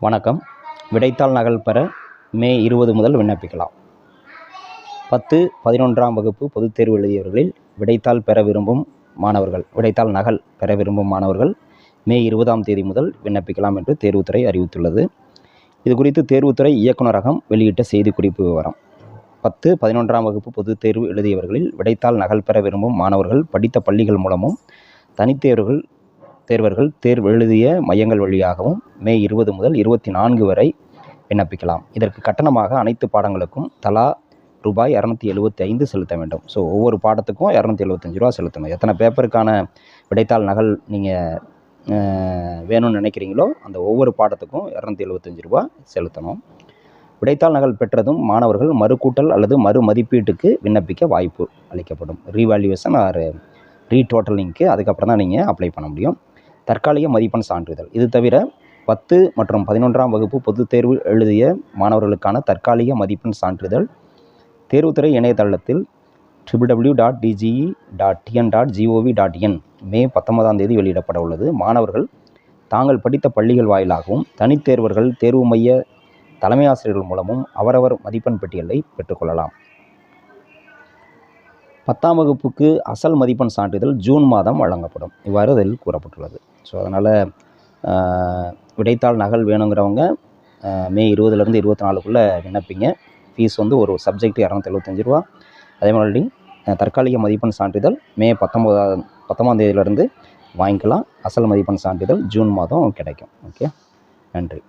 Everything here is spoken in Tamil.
வணக்கம். விடைத்தாள் நகல் பெற மே இருபது முதல் விண்ணப்பிக்கலாம். பத்து பதினொன்றாம் வகுப்பு பொதுத் தேர்வு எழுதியவர்களில் விடைத்தாள் பெற விரும்பும் மாணவர்கள் விடைத்தாள் நகல் பெற விரும்பும் மாணவர்கள் மே இருபதாம் தேதி முதல் விண்ணப்பிக்கலாம் என்று தேர்வுத்துறை அறிவித்துள்ளது. இது குறித்து தேர்வுத்துறை இயக்குநரகம் வெளியிட்ட செய்திக்குறிப்பு விவரம். பத்து பதினொன்றாம் வகுப்பு பொதுத் தேர்வு எழுதியவர்களில் விடைத்தாள் நகல் பெற விரும்பும் மாணவர்கள் படித்த பள்ளிகள் மூலமும் தனித்தேர்வுகள் தேர்வர்கள் தேர்வு எழுதிய மையங்கள் வழியாகவும் மே இருபது முதல் இருபத்தி நான்கு வரை விண்ணப்பிக்கலாம். இதற்கு கட்டணமாக அனைத்து பாடங்களுக்கும் தலா ரூபாய் இரநூத்தி எழுபத்தி ஐந்து செலுத்த வேண்டும். ஸோ ஒவ்வொரு பாடத்துக்கும் இரநூத்தி எழுபத்தஞ்சு ரூபா செலுத்தணும். எத்தனை பேப்பருக்கான விடைத்தாள் நகல் நீங்கள் வேணும்னு நினைக்கிறீங்களோ அந்த ஒவ்வொரு பாடத்துக்கும் இரநூத்தி எழுபத்தஞ்சு ரூபா செலுத்தணும். விடைத்தாள் நகல் பெற்றதும் மாணவர்கள் மறுக்கூட்டல் அல்லது மறு மதிப்பீட்டுக்கு விண்ணப்பிக்க வாய்ப்பு அளிக்கப்படும். ரீவால்யூவேஷன் ஆர் ரீடோட்டலிங்க்கு அதுக்கப்புறம் தான் நீங்கள் அப்ளை பண்ண முடியும். தற்காலிக மதிப்பெண் சான்றிதழ். இது தவிர பத்து மற்றும் பதினொன்றாம் வகுப்பு பொதுத் தேர்வு எழுதிய மாணவர்களுக்கான தற்காலிக மதிப்பெண் சான்றிதழ். தேர்வுத்துறை இணையதளத்தில் triple W dot D G E dot T N dot G O V dot in May பத்தொன்பதாம் தேதி வெளியிடப்பட உள்ளது. மாணவர்கள் தாங்கள் படித்த பள்ளிகள் வாயிலாகவும் தனித்தேர்வர்கள் தேர்வு மைய தலைமை ஆசிரியர்கள் மூலமும் அவரவர் மதிப்பெண் பட்டியலை பெற்றுக்கொள்ளலாம் பத்தாம் வகுப்புக்கு அசல் மதிப்பெண் சான்றிதழ் ஜூன் மாதம் வழங்கப்படும். இவ்வாறு அதில் கூறப்பட்டுள்ளது. ஸோ அதனால் விடைத்தாள் நகல் வேணுங்கிறவங்க மே இருபதுலேருந்து இருபத்தி நாலுக்குள்ளே விண்ணப்பிங்க. ஃபீஸ் வந்து ஒரு சப்ஜெக்ட் இரநூத்தி எழுபத்தஞ்சு ரூபா. அதே மாதிரி தற்காலிக மதிப்பெண் சான்றிதழ் மே பத்தொம்போதாம் பத்தொம்பதாம் தேதியிலேருந்து வாங்கிக்கலாம். அசல் மதிப்பெண் சான்றிதழ் ஜூன் மாதம் கிடைக்கும். ஓகே நன்றி.